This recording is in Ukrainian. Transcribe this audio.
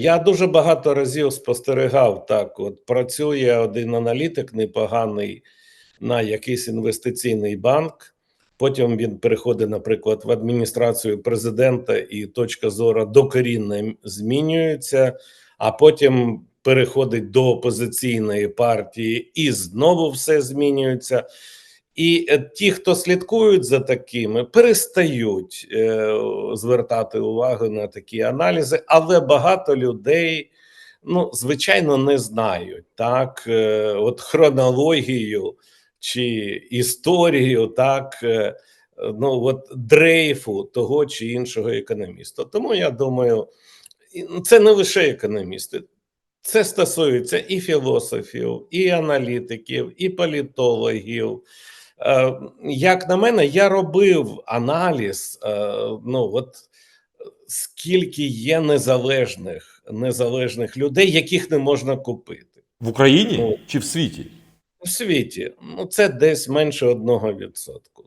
Я дуже багато разів спостерігав так. От працює один аналітик непоганий на якийсь інвестиційний банк. Потім він переходить, наприклад, в адміністрацію президента, і точка зору докорінно змінюється, а потім переходить до опозиційної партії, і знову все змінюється. І е, ті, хто слідкують за такими, перестають е, звертати увагу на такі аналізи, але багато людей, ну, звичайно, не знають так, е, от хронологію чи історію, так, е, ну, от дрейфу того чи іншого економіста. Тому я думаю, ну, це не лише економісти. Це стосується і філософів, і аналітиків, і політологів. Е, Як на мене, я робив аналіз. е, Ну от скільки є незалежних незалежних людей, яких не можна купити В Україні Ну. чи в світі? у світі. Ну це десь менше одного відсотку.